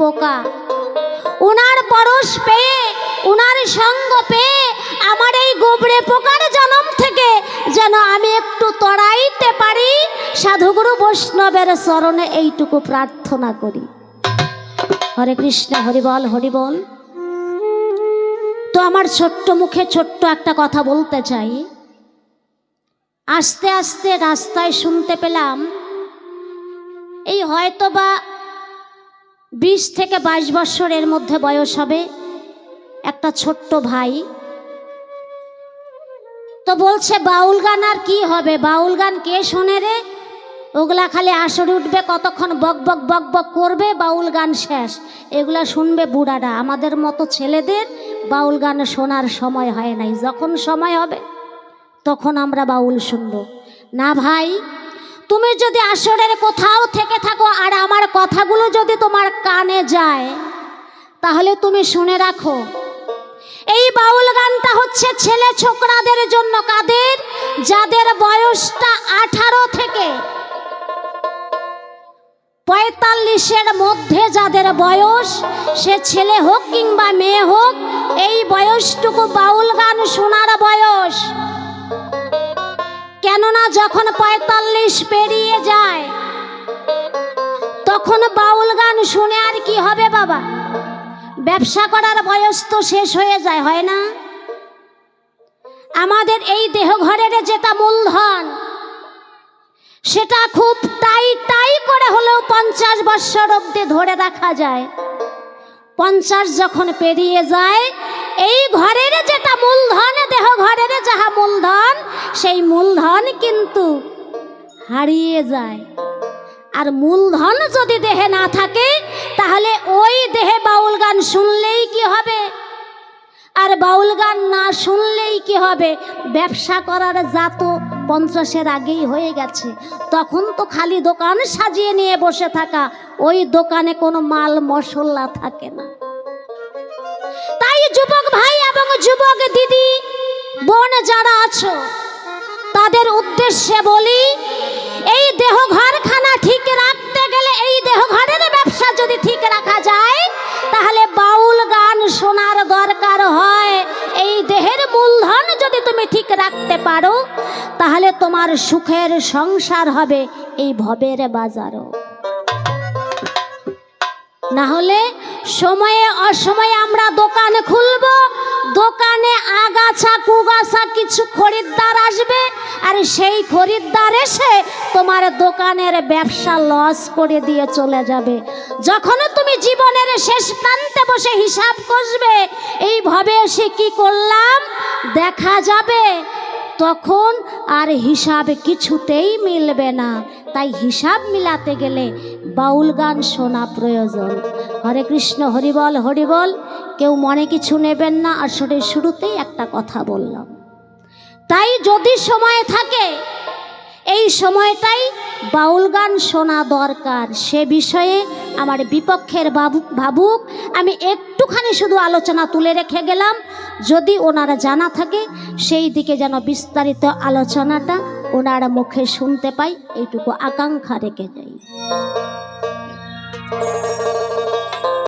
পোকা। উনার পরশ পেয়ে, উনার সঙ্গ পেয়ে আমার এই গোবরে পোকার জন্ম থেকে যেন আমি একটু তড়াইতে পারি, সাধুগুরু বৈষ্ণবের চরণে এইটুকু প্রার্থনা করি। হরে কৃষ্ণ হরিবল হরিবল তো আমার ছোট্ট মুখে ছোট্ট একটা কথা বলতে চাই। আস্তে আস্তে রাস্তায় শুনতে পেলাম, এই হয়তো বা বিশ থেকে বাইশ বছরের মধ্যে বয়স হবে একটা ছোট্ট ভাই। তো বলছে, বাউল গান আর কি হবে? বাউল গান কে শোনে রে? ওগুলা খালি আসরে উঠবে, কতক্ষণ বক বক বক বক করবে, বাউল গান শেষ। এগুলা শুনবে বুড়ারা। আমাদের মতো ছেলেদের বাউল গান শোনার সময় হয় নাই। যখন সময় হবে, তখন আমরা বাউল শুনব। না ভাই তুমি যদি আসরের কোথাও থেকে থাকো আর আমার কথাগুলো যদি তোমার কানে যায়, তাহলে তুমি শুনে রাখো। এই বাউল গানটা হচ্ছে ছেলে ছোকরাদের জন্য কাদের? যাদের বয়সটা আঠারো থেকে পঁয়তাল্লিশের মধ্যে যাদের বয়স, সে ছেলে হোক কিংবা মেয়ে হোক, এই বয়সটুকু বাউল গান শোনার বয়স। কেননা যখন পঁয়তাল্লিশ পেরিয়ে যায়, তখন বাউল গান শুনে আর কি হবে বাবা? ব্যবসা করার বয়স তো শেষ হয়ে যায়, হয় না? আমাদের এই দেহ ঘরের যেটা মূলধন, সেটা খুব টাই টাই করে হলেও পঞ্চাশ বৎসর অব্দি ধরে রাখা যায়। পঞ্চাশ যখন পেরিয়ে যায় এই ঘরের যেটা মূলধন, দেহ ঘরের যাহা মূলধন, সেই মূলধন কিন্তু হারিয়ে যায়। আর মূলধন যদি দেহে না থাকে, তাহলে ওই দেহে বাউল গান শুনলেই কি হবে? আর বাউল গান না শুনলেই কি হবে? ব্যবসা করার জাত পঞ্চাশের আগেই হয়ে গেছে। তখন তো খালি দোকান সাজিয়ে নিয়ে বসে থাকা, ওই দোকানে কোনো মাল মশলা থাকে না। যুবক ভাই এবং যুবক দিদি, বোন যারা আছো, তাদের উদ্দেশ্যে বলি, এই দেহ ঘরখানা ঠিক রাখতে গেলে এই দেহ ঘরের ব্যবসা যদি ঠিক রাখা যায়, তাহলে বাউল গান শোনার দরকার হয়। এই দেহের মূলধন যদি তুমি ঠিক রাখতে পারো, তাহলে তোমার সুখের সংসার হবে এই ভবের বাজারও। না হলে সময়ে অসময়ে আমরা দোকান খুলব, দোকানে আগাছা কুগাছা কিছু খরিদ্দার আসবে, আর সেই খরিদ্দার এসে তোমার দোকানের ব্যবসা লস করে দিয়ে চলে যাবে। যখন তুমি জীবনের শেষ প্রান্তে বসে হিসাব কষবে, এইভাবে এসে কি করলাম? দেখা যাবে, তখন আর হিসাব কিছুতেই মিলবে না। তাই হিসাব মিলাতে গেলে বাউল গান শোনা প্রয়োজন। হরে কৃষ্ণ হরিবল হরিবল কেউ মনে কিছু নেবেন না। আর আসলে শুরুতেই একটা কথা বললাম। তাই যদি সময় থাকে, এই সময়টাই বাউল গান শোনা দরকার। সে বিষয়ে আমার বিপক্ষের বাবু, ভাবুক, আমি একটুখানি শুধু আলোচনা তুলে রেখে গেলাম। যদি ওনারা জানা থাকে, সেই দিকে যেন বিস্তারিত আলোচনাটা ওনার মুখে শুনতে পাই, এইটুকু আকাঙ্ক্ষা রেখে যাই।